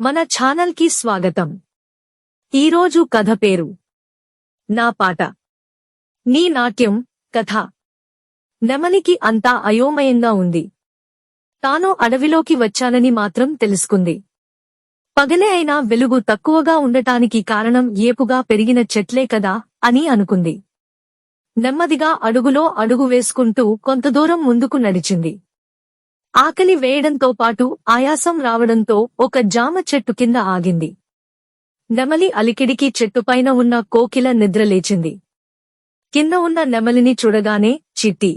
మన ఛానల్కి స్వాగతం. ఈరోజు కథ పేరు. నా పాట. నీ నాట్యం కథ. నెమలికి అంతా అయోమయంగా ఉంది. తాను అడవిలోకి వచ్చానని మాత్రం తెలుసుకుంది. పగలే అయినా వెలుగు తక్కువగా ఉండటానికి కారణం ఏపుగా పెరిగిన చెట్లే కదా అని అనుకుంది. నెమ్మదిగా అడుగులో అడుగు వేసుకుంటూ కొంత దూరం ముందుకు నడిచింది. ఆకలి వేయడంతో పాటు ఆయాసం రావడంతో ఒక జామ చెట్టు కింద ఆగింది. నెమలి అలికిడికి చెట్టుపైన ఉన్న కోకిల నిద్రలేచింది కింద ఉన్న నెమలిని చూడగానే చిట్టి!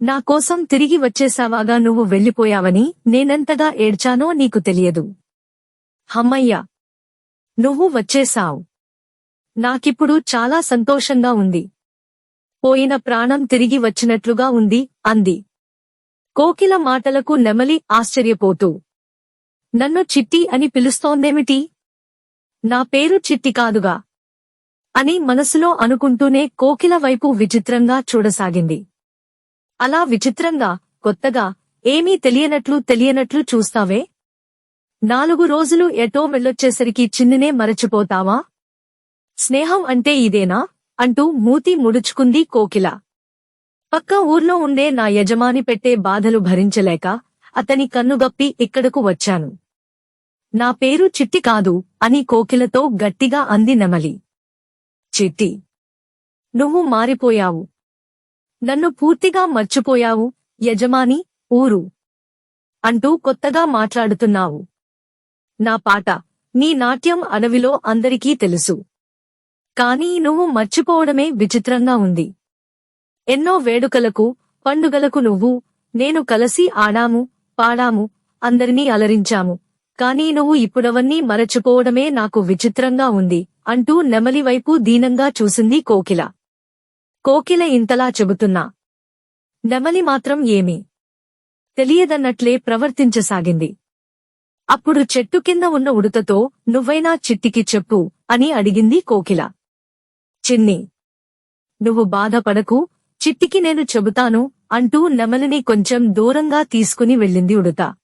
నా కోసం తిరిగి వచ్చేసావాగా నువ్వు వెళ్ళిపోయావని నేనెంతగా ఏడ్చానో నీకు తెలియదు. హమ్మయ్య! నువ్వు వచ్చేశావు. నాకిప్పుడు చాలా సంతోషంగా ఉంది. పోయిన ప్రాణం తిరిగి వచ్చినట్లుగా ఉంది అంది. కోకిల మాటలకు నెమలి ఆశ్చర్యపోతూ. నన్ను చిట్టి అని పిలుస్తోందేమిటి? నా పేరు చిట్టి కాదుగా? అని మనసులో అనుకుంటూనే కోకిల వైపు విచిత్రంగా చూడసాగింది. అలా విచిత్రంగా కొత్తగా ఏమీ తెలియనట్లు తెలియనట్లు చూస్తావే? నాలుగు రోజులు ఎటో వెళ్ళొచ్చేసరికి చిన్నినే మరచిపోతావా? స్నేహం అంటే ఇదేనా? అంటూ మూతి ముడుచుకుంది కోకిల. పక్క ఊర్లో ఉండే నా యజమాని పెట్టే బాధలు భరించలేక అతని కన్నుగప్పి ఇక్కడకు వచ్చాను. నా పేరు చిట్టి కాదు అని కోకిలతో గట్టిగా అంది నెమలి. చిట్టి! నువ్వు మారిపోయావు. నన్ను పూర్తిగా మర్చిపోయావు యజమాని ఊరు! అంటూ కొత్తగా మాట్లాడుతున్నావు. నా పాట నీ నాట్యం అడవిలో అందరికీ తెలుసు. కానీ నువ్వు మర్చిపోవడమే విచిత్రంగా ఉంది. ఎన్నో వేడుకలకు పండుగలకు నువ్వు నేను కలసి ఆడాము పాడాము అందరినీ అలరించాము. కానీ నువ్వు ఇప్పుడవన్నీ మరచిపోవడమే నాకు విచిత్రంగా ఉంది అంటూ నెమలి వైపు దీనంగా చూసింది కోకిల. కోకిల ఇంతలా చెబుతున్నా. నెమలి మాత్రం ఏమీ తెలియదన్నట్లే ప్రవర్తించసాగింది. అప్పుడు చెట్టు కింద ఉన్న ఉడుతతో నువ్వైనా చిట్టికి చెప్పు అని అడిగింది కోకిల. చిన్ని నువ్వు బాధపడకు చిట్టికి నేను చెబుతాను అంటూ నెమలిని కొంచెం దూరంగా తీసుకుని వెళ్ళింది ఉడుత.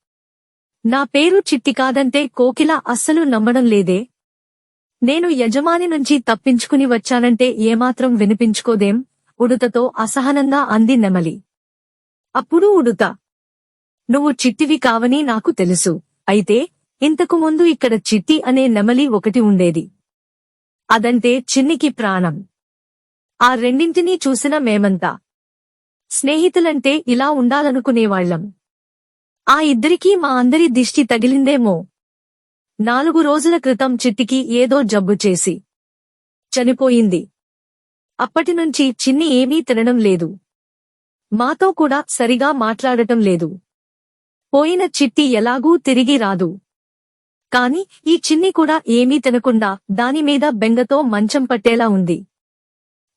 నా పేరు చిట్టి కాదంటే కోకిల అస్సలు నమ్మడం లేదే. నేను యజమాని నుంచి తప్పించుకుని వచ్చానంటే ఏమాత్రం వినిపించుకోదేం? ఉడుతతో అసహనంగా అంది నెమలి. అప్పుడు ఉడుత. నువ్వు చిట్టివి కావని నాకు తెలుసు. అయితే ఇంతకు ముందు ఇక్కడ చిట్టి అనే నెమలి ఒకటి ఉండేది. అదంటే చిన్నికి ప్రాణం. ఆ రెండింటినీ చూసిన మేమంతా స్నేహితులంటే ఇలా ఉండాలనుకునేవాళ్ళం ఆ ఇద్దరికీ మా అందరి దిష్టి తగిలిందేమో. నాలుగు రోజుల క్రితం చిట్టికి ఏదో జబ్బు చేసి చనిపోయింది. అప్పటినుంచి చిన్ని ఏమీ తినడం లేదు. మాతో కూడా సరిగా మాట్లాడటం లేదు. పోయిన చిట్టి ఎలాగూ తిరిగి రాదు. కాని ఈ చిన్ని కూడా ఏమీ తినకుండా దానిమీద బెంగతో మంచం పట్టేలా ఉంది.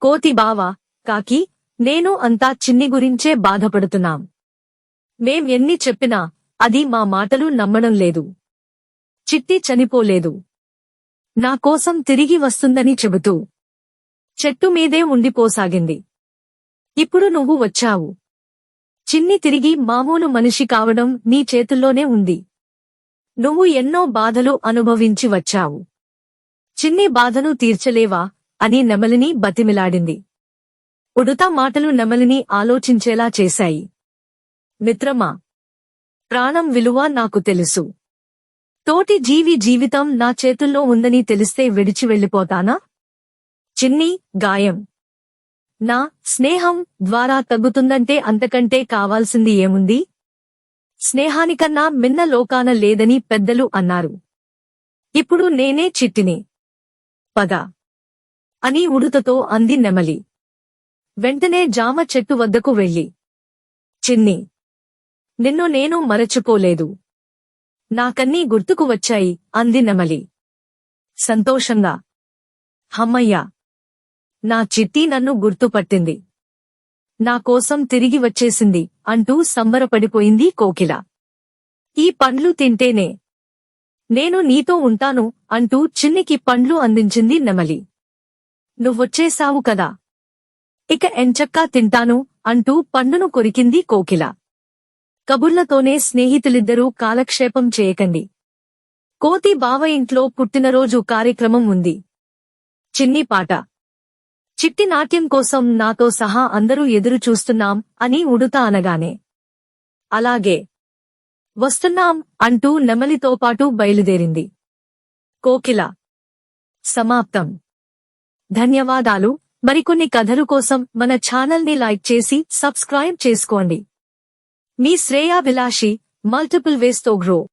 కోతి బావా కాకి నేను అంతా చిన్ని గురించే బాధపడుతున్నాం. మేం ఎన్ని చెప్పినా అది మా మాటలు నమ్మడం లేదు. చిట్టి చనిపోలేదు. నా కోసం తిరిగి వస్తుందని చెబుతూ చెట్టు మీదే ఉండిపోసాగింది. ఇప్పుడు నువ్వు వచ్చావు. చిన్ని తిరిగి మామూలు మనిషి కావడం నీ చేతుల్లోనే ఉంది. నువ్వు ఎన్నో బాధలు అనుభవించి వచ్చావు. చిన్ని బాధను తీర్చలేవా? అని నెమలిని బతిమిలాడింది. ఉడుత మాటలు నెమలిని ఆలోచించేలా చేశాయి. మిత్రమా ప్రాణం విలువ నాకు తెలుసు. తోటి జీవి జీవితం నా చేతుల్లో ఉందని తెలిస్తే విడిచి వెళ్ళిపోతానా? చిన్ని గాయం. నా స్నేహం ద్వారా తగ్గుతుందంటే అంతకంటే కావాల్సింది ఏముంది? స్నేహానికన్నా మిన్న లోకాన లేదని పెద్దలు అన్నారు. ఇప్పుడు నేనే చిట్టిని. పద. అని ఉడుతతో అంది నెమలి. వెంటనే జామ చెట్టు వద్దకు వెళ్ళి చిన్ని నిన్ను నేను మరచిపోలేదు. నాకన్నీ గుర్తుకు వచ్చాయి అంది నెమలి. సంతోషంగా హమ్మయ్యా నా చిట్టి నన్ను గుర్తుపట్టింది. నా కోసం తిరిగి వచ్చేసింది అంటూ సంబరపడిపోయింది కోకిల. ఈ పండ్లు తింటేనే నేను నీతో ఉంటాను అంటూ చిన్నికి పండ్లు అందించింది నెమలి. నువ్వొచ్చేశావు కదా. ఇక ఎంచక్కా తింటాను అంటూ పండును కొరికింది కోకిల. కబుర్లతోనే స్నేహితులిద్దరూ కాలక్షేపం చేయకండి. కోతి బావ ఇంట్లో పుట్టినరోజు కార్యక్రమం ఉంది. చిన్ని పాట. చిట్టి నాట్యం కోసం నాతో సహా అందరూ ఎదురు చూస్తున్నాం అని ఉడుత అనగానే. అలాగే. వస్తున్నాం అంటూ నెమలితో పాటు బయలుదేరింది. కోకిల. సమాప్తం. ధన్యవాదాలు. మరికొన్ని కథలు కోసం మన ఛానల్ని లైక్ చేసి సబ్స్క్రైబ్ చేసుకోండి. మీ శ్రేయాభిలాషి మల్టిపుల్ వేస్తో గ్రో.